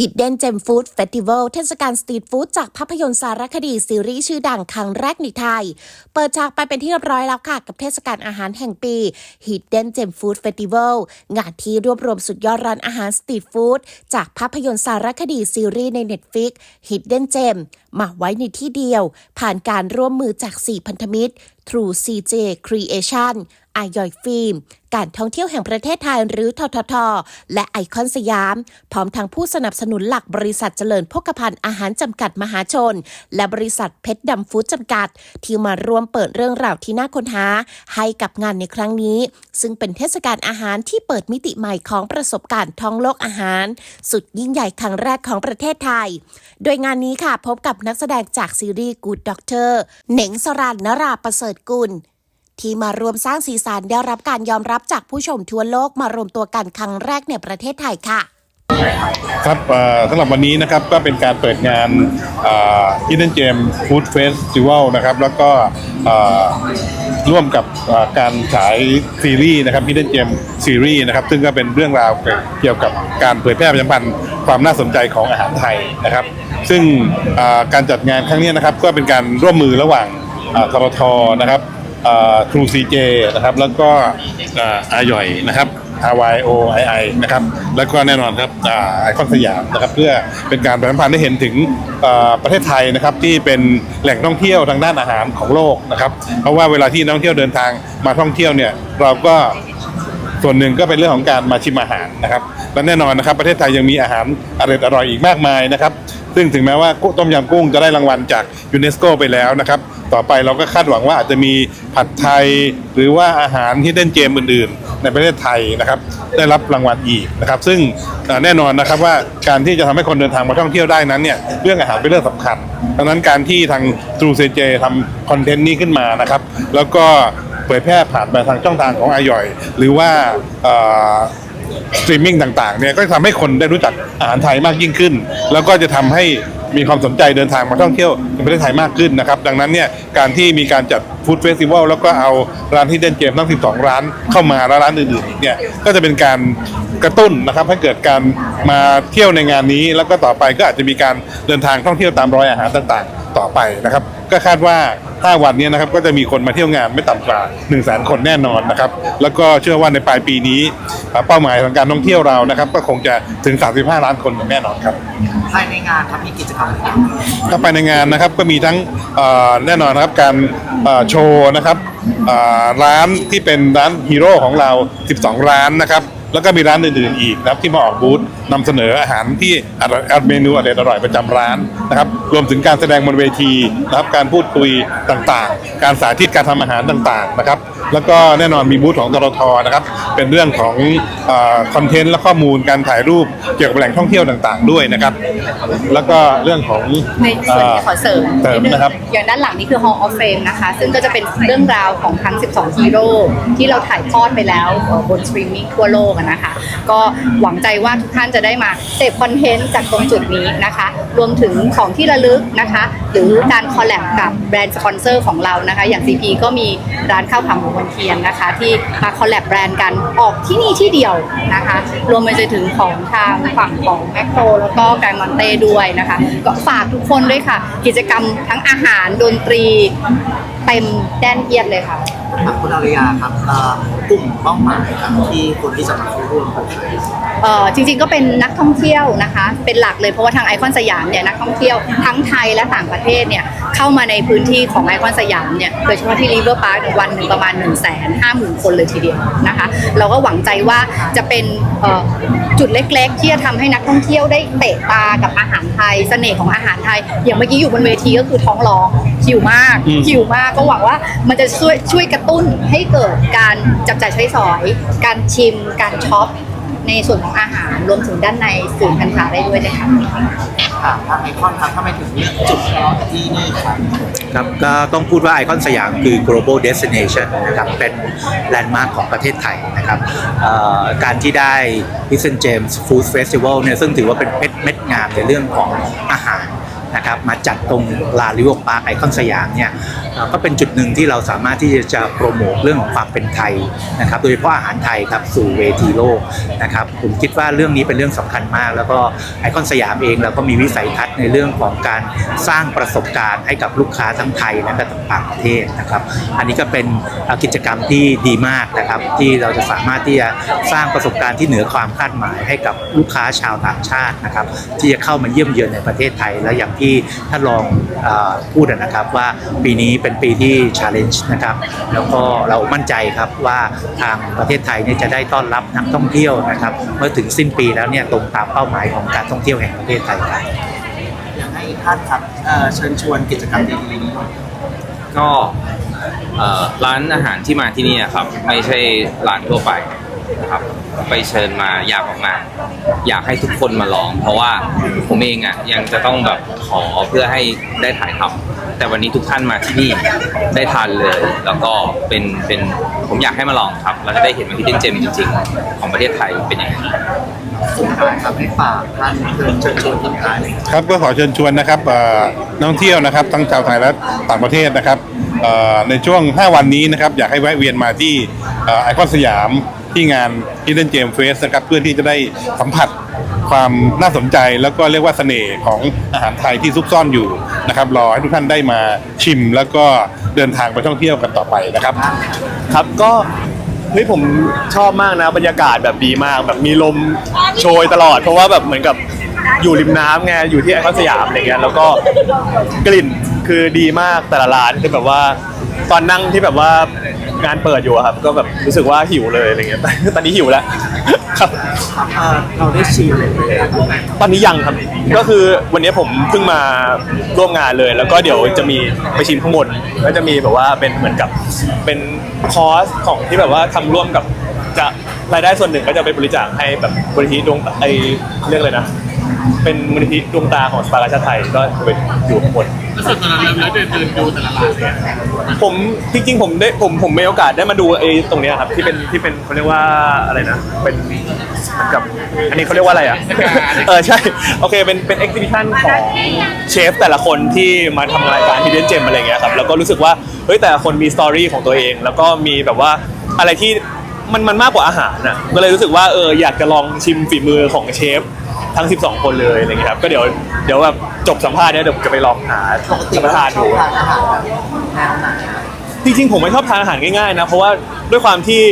Hidden Gem Food Festival เทศกาลสตรีทฟู้ดจากภาพยนตร์สารคดีซีรีส์ชื่อดังครั้งแรกในไทย เปิดฉากไปเป็นที่เรียบร้อยแล้วค่ะ กับเทศกาลอาหารแห่งปี Hidden Gem Food Festival งานที่รวบรวมสุดยอดร้านอาหารสตรีทฟู้ดจากภาพยนตร์สารคดีซีรีส์ใน Netflix Hidden Gem มาไว้ในที่เดียว ผ่านการร่วมมือจาก 4 พันธมิตร True CJ Creation อายอยฟิล์ม การท่องเที่ยวแห่งประเทศไทยหรือททท และไอคอนสยาม พร้อมทางผู้สนับสนุนหลักบริษัทเจริญพกพันธ์อาหารจำกัดมหาชน และบริษัทเพชรดำฟู้ดจำกัด ที่มาร่วมเปิดเรื่องราวที่น่าค้นหา ให้กับงานในครั้งนี้ ซึ่งเป็นเทศกาลอาหารที่เปิดมิติใหม่ของประสบการณ์ท่องโลกอาหาร สุดยิ่งใหญ่ครั้งแรกของประเทศไทย โดยงานนี้ค่ะพบกับนักแสดงจากซีรีส์ Good Doctor เหน่งสรานนราประเสริฐกุล ที่มารวมสร้างสีสันได้รับการยอมรับจากผู้ชมทั่วโลกมารวมตัวกันครั้งแรกในประเทศไทยค่ะ ครับสำหรับวันนี้นะครับก็เป็นการเปิดงานเอ่อ Hidden Gem Food Festival นะครับ แล้วก็ร่วมกับการฉายซีรีส์นะครับ Hidden Gem ซีรีส์นะครับ ซึ่งก็เป็นเรื่องราวเกี่ยวกับการเผยแพร่ประชาสัมพันธ์ความน่าสนใจของอาหารไทยนะครับ ซึ่งการจัดงานครั้งนี้นะครับก็เป็นการร่วมมือระหว่าง ทรทนะครับทรูซีเจนะครับ แล้วก็อาย่อยนะครับ RYOII นะครับ แล้วก็แน่นอนครับไอคอนสยามนะครับ เพื่อเป็นการประชาสัมพันธ์ให้เห็นถึงประเทศไทยนะครับที่เป็นแหล่งท่องเที่ยวทางด้านอาหารของโลกนะครับ เพราะว่าเวลาที่นักท่องเที่ยวเดินทางมาท่องเที่ยวเนี่ยเราก็ส่วนหนึ่งก็เป็นเรื่องของการมาชิมอาหารนะครับและแน่นอนนะครับ ประเทศไทยยังมีอาหารอร่อยอีกมากมายนะครับ ซึ่งถึงแม้ว่าต้มยำกุ้งจะได้รางวัลจากยูเนสโกไปแล้วนะครับ ต่อไปเราก็คาดหวังว่าอาจจะมีผัดไทย หรือว่าอาหารที่เด่นเกมอื่น ๆ ในประเทศไทยนะครับ ได้รับรางวัลอีกนะครับ ซึ่งแน่นอนนะครับว่าการที่จะทำให้คนเดินทางมาท่องเที่ยวได้นั้นเนี่ยเรื่องอาหารเป็นเรื่องสำคัญดังนั้นการที่ทาง True CJ ทำคอนเทนต์นี้ขึ้นมานะครับ แล้วก็เผยแพร่ผ่านไปทางช่องทางของอายอย หรือว่า สตรีมมิ่งต่างๆเนี่ยก็จะทำให้คนได้รู้จักอาหารไทยมากยิ่งขึ้น แล้วก็จะทำให้มีความสนใจเดินทางมาท่องเที่ยวในประเทศไทยมากขึ้นนะครับ ดังนั้นเนี่ยการที่มีการจัดฟู้ดเฟสติวัลแล้วก็เอาร้านที่เด่นเกมทั้ง 12 ร้านเข้ามาแล้วร้านอื่นๆเนี่ยก็จะเป็นการ กระตุ้นนะครับให้เกิดการมาเที่ยวในงานนี้ แล้วก็ต่อไปก็อาจจะมีการเดินทางท่องเที่ยวตามรอยอาหารต่างๆ ต่อไปนะครับ ก็คาดว่า 5 วันเนี้นะครับก็จะมีคนมาเที่ยวงานไม่ต่ำกว่า1 0 0 0 0แสนคนแน่นอนนะครับ แล้วก็เชื่อว่าในปลายปีนี้อ่าเป้าหมายของการท่องเที่ยวเรานะครับ ก็คงจะถึง 35 ล้านคนอย่างแน่นอนครับภายในงานครับมีกิจกรรมอะไรบ้างถ้าไปในงานนะครับก็มีทั้งเอ่อแน่นอนนะครับการเอ่อโชว์นะครับเอ่อร้านที่เป็นร้านฮีโร่ของเรา 12 ร้านนะครับ แล้วก็มีร้านอื่นๆอีกนะครับที่มาออกบูธนำเสนออาหารที่อร่อยเมนูอร่อยอร่อยประจำร้านนะครับ รวมถึงการแสดงบนเวทีนะครับการพูดคุยต่างๆ การสาธิตการทำอาหารต่างๆนะครับแล้วก็แน่นอนมีบูธของตรทนะครับเป็นเรื่องของคอนเทนต์และข้อมูลการถ่ายรูปเกี่ยวกับแหล่งท่องเที่ยวต่างๆ ด้วยนะครับ แล้วก็เรื่องของในส่วนที่ขอเสริมเสริมนิดนึงนะครับอย่างด้านหลังนี่คือ Hall of Fame นะคะซึ่งก็จะเป็นเรื่องราวของทั้ง 12 ฮีโร่ที่เราถ่ายทอดไปแล้วเอ่อบนสตรีมมิ่งทั่วโลกอะนะคะก็หวังใจว่าทุกท่านจะได้มาเสพคอนเทนต์จากตรงจุดนี้นะคะ รวมถึงของที่ระลึกนะคะ หรือการคอลแลบกับแบรนด์สปอนเซอร์ของเรานะคะ อย่าง CP ก็มีร้านข้าวขาหมูบนเทียนนะคะ ที่มาคอลแลบแบรนด์กันออกที่นี่ที่เดียวนะคะ รวมไปจนถึงของทางฝั่งของแมคโครแล้วก็แกรมอนเต้ด้วยนะคะ ก็ฝากทุกคนด้วยค่ะ กิจกรรมทั้งอาหารดนตรีเต็มแน่นเอียดเลยค่ะ ครับคุณอารยาครับกลุ่มเป้าหมายครับที่คนที่จะมาเข้าร่วมคนไทยเออจริงๆก็เป็นนักท่องเที่ยวนะคะ เป็นหลักเลยเพราะว่าทางไอคอนสยามเนี่ยนักท่องเที่ยวทั้งไทยและต่างประเทศเนี่ย เข้ามาในพื้นที่ของไอคอนสยามเนี่ยโดยเฉพาะที่ริเวอร์พาร์ควันหนึ่งประมาณ1 5 0 0 0 0คนเลยทีเดียวนะคะ เราก็หวังใจว่าจะเป็นเอ่อจุดเล็กๆ ที่จะทำให้นักท่องเที่ยวได้เตะตากับอาหารไทยเสน่ห์ของอาหารไทย อย่างเมื่อกี้อยู่บนเวทีก็คือท้องร้องหิวมากอืมหิวมากก็หวังว่ามันจะช่วยช่วยกระตุ้นให้เกิดการจับจ่ายใช้สอย การชิม การช็อป ในส่วนของอาหารรวมถึงด้านในสื่อการค้าได้ด้วยนะคะค่ะทางไอคอนครับถ้าไม่ถึงเลือกจุดที่นี่ครับครับก็ต้องพูดว่าไอคอนสยามคือ global destination นะครับเป็นแลนด์มาร์คของประเทศไทยนะครับเอ่อการที่ได้ h i s s e n James Food Festival เนี่ยซึ่งถือว่าเป็นเพชรเม็ดงามในเรื่องของอาหาร นะครับมาจัดตรงลาลิโอพาร์คไอคอนสยามเนี่ยก็เป็นจุดหนึ่งที่เราสามารถที่จะโปรโมทเรื่องของความเป็นไทยนะครับโดยเฉพาะอาหารไทยครับสู่เวทีโลกนะครับผมคิดว่าเรื่องนี้เป็นเรื่องสำคัญมาก แล้วก็ไอคอนสยามเองเราก็มีวิสัยทัศน์ในเรื่องของการสร้างประสบการณ์ให้กับลูกค้าทั้งไทยและก็ต่างประเทศนะครับ อันนี้ก็เป็นกิจกรรมที่ดีมากนะครับ ที่เราจะสามารถที่จะสร้างประสบการณ์ที่เหนือความคาดหมายให้กับลูกค้าชาวต่างชาตินะครับ ที่จะเข้ามาเยี่ยมเยือนในประเทศไทย และอย่างที่ท่านรองเออพูดนะครับว่าปีนี้เป็นปีที่ challenge นะครับแล้วก็เรามั่นใจครับว่าทางประเทศไทยเนี่ยจะได้ต้อนรับนักท่องเที่ยวนะครับ เมื่อถึงสิ้นปีแล้วเนี่ยตรงตามเป้าหมายของการท่องเที่ยวแห่งประเทศไทยครับอยากให้ท่านครับเอ่อเชิญชวนกิจกรรมดีๆนี้ก็เอ่อร้านอาหารที่มาที่นี่อะครับไม่ใช่ร้านทั่วไป นะครับ ไปเชิญมายากมากๆอยากให้ทุกคนมาลอง เพราะว่าผมเองอะยังจะต้องแบบขอเพื่อให้ได้ถ่ายทำแต่วันนี้ทุกท่านมาที่นี่ได้ทานเลย แล้วก็เป็นเป็นผมอยากให้มาลองครับแล้วจะได้เห็นว่าที่เจมจริง ๆ ของประเทศไทยเป็นยังไงสุดท้ายครับให้ฝากท่านเชิญเชิญชวนทิ้งท้ายเลยครับก็ขอเชิญชวนนะครับเอ่อนักท่องเที่ยวนะครับทั้งชาวไทยและต่างประเทศนะครับเอ่อในช่วง 5 วันนี้นะครับอยากให้แวะเวียนมาที่ไอคอนสยาม ที่งาน Hidden Gem Fest นะครับเพื่อที่จะได้สัมผัสความน่าสนใจแล้วก็เรียกว่าเสน่ห์ของอาหารไทยที่ซุกซ่อนอยู่นะครับรอให้ทุกท่านได้มาชิมแล้วก็เดินทางไปท่องเที่ยวกันต่อไปนะครับ ครับก็เฮ้ยผมชอบมากนะบรรยากาศแบบดีมาก แบบมีลมโชยตลอด เพราะว่าแบบเหมือนกับอยู่ริมน้ำไงอยู่ที่ไอคอนสยามอะไรเงี้ยแล้วก็กลิ่นคือดีมากแต่ละร้านคือแบบว่า ตอนนั่งที่แบบว่างานเปิดอยู่อะครับ ก็แบบรู้สึกว่าหิวเลยอะไรเงี้ย ตอนนี้หิวแล้วครับ เอ่อเราได้ชิมเลยตอนนี้ยังครับ ก็คือวันนี้ผมเพิ่งมาร่วมงานเลย แล้วก็เดี๋ยวจะมีไปชิมข้างบนก็จะมีแบบว่าเป็นเหมือนกับเป็นคอร์สของที่แบบว่าทำร่วมกับจะรายได้ส่วนหนึ่งก็จะไปบริจาคให้แบบบริษัทดวงตาไอเรื่องอะไรนะ เป็นมูลนิธิดวงตาของสภากาชาติไทยก็ไปอยู่ข้างบน แล้วส่วนตอนนั้นแล้วเดินเดินดูแต่ละร้านเนี่ยผมจริงๆผมได้ผมผมมีโอกาสได้มาดูไอ้ตรงเนี้ยครับที่เป็นที่เป็นเขาเรียกว่าอะไรนะเป็นเหมือนกับอันนี้เขาเรียกว่าอะไรอะ เออใช่โอเคเป็นเป็นเอ็กซิบิชันของเชฟแต่ละคนที่มาทำรายการ Hidden Gem อะไรเงี้ยครับแล้วก็รู้สึกว่าเฮ้ยแต่ละคนมีสตอรี่ของตัวเอง แล้วก็มีแบบว่าอะไรที่มันมันมากกว่าอาหารน่ะก็เลยรู้สึกว่าเอออยากจะลองชิมฝีมือของเชฟ ทั้ง 12 คนเลยอะไรเงี้ยครับก็เดี๋ยวเดี๋ยวแบบจบสัมภาษณ์เนี้ยเดี๋ยวผมจะไปลองหาสัมภาษณ์ชอดูบทานอาหารแบบแนวไหนครับจริงๆผมไม่ชอบทานอาหารง่ายๆนะเพราะว่าด้วยความที่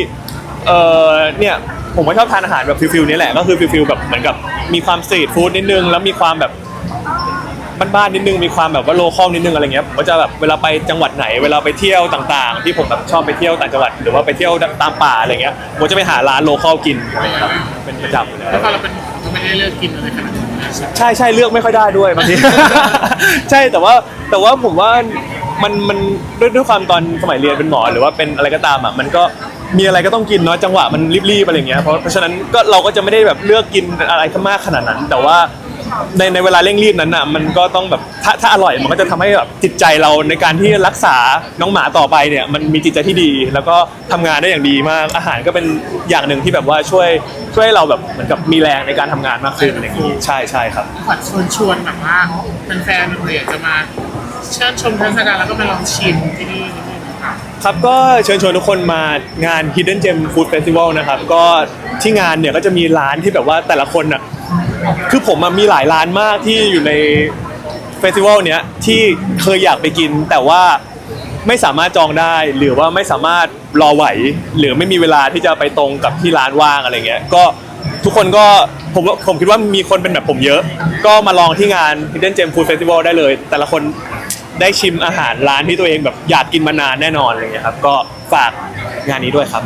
เออเนี่ยผมไม่ชอบทานอาหารแบบฟิลๆนี้แหละก็คือฟิลๆแบบเหมือนกับมีความสตรีทฟู้ดนิดนึงแล้วมีความแบบบ้านๆนิดนึงมีความแบบว่าโลคอลนิดนึงอะไรเงี้ยผมก็จะแบบเวลาไปจังหวัดไหน เวลาไปเที่ยวต่าง ๆ ที่ผมแบบชอบไปเที่ยวต่างจังหวัด หรือว่าไปเที่ยวตามป่าอะไรเงี้ยผมจะไปหาร้านโลคอลกินอะไรเงี้ยครับเป็นประจำอยู่แล้วแล้วเราเป็น ไม่ได้เลือกกินอะไรขนาดนั้นนะใช่ใช่เลือกไม่ค่อยได้ด้วยบางที ใช่แต่ว่าแต่ว่าผมว่ามันมันด้วยด้วยความตอนสมัยเรียนเป็นหมอหรือว่าเป็นอะไรก็ตามอะมันก็มีอะไรก็ต้องกินเนาะจังหวะมันรีบๆอะไรอย่างเงี้ยเพราะเพราะฉะนั้นก็เราก็จะไม่ได้แบบเลือกกินอะไรมากขนาดนั้น แต่ว่า ในในเวลาเร่งรีบนั้นอะ มันก็ต้องแบบถ้าถ้าอร่อยมันก็จะทำให้แบบจิตใจเราในการที่รักษาน้องหมาต่อไปเนี่ย มันมีจิตใจที่ดี แล้วก็ทำงานได้อย่างดีมากอาหารก็เป็นอย่างหนึ่งที่แบบว่าช่วยช่วยให้เราแบบเหมือนกับมีแรงในการทำงานมากขึ้นอะไรอย่างงี้ใช่ใช่ครับ ขวัญชวนชวนแบบว่าแฟนๆเลยอยากจะมาเชิญชมเทศกาลแล้วก็มาลองชิมที่นี่นิดนึงนะครับครับก็เชิญชวนทุกคนมางาน Hidden Gem Food Festival นะครับ ก็ที่งานเนี่ยก็จะมีร้านที่แบบว่าแต่ละคนอะ คือผมอะมีหลายร้านมากที่อยู่ในเฟสติวัลเนี้ยที่เคยอยากไปกิน แต่ว่าไม่สามารถจองได้ หรือว่าไม่สามารถรอไหว หรือไม่มีเวลาที่จะไปตรงกับที่ร้านว่างอะไรเงี้ยก็ทุกคนก็ผมผมคิดว่ามีคนเป็นแบบผมเยอะ ก็มาลองที่งาน Hidden Gem Food Festival ได้เลย แต่ละคนได้ชิมอาหารร้านที่ตัวเองแบบอยากกินมานานแน่นอนอะไรเงี้ยครับ ก็ฝากงานนี้ด้วยครับ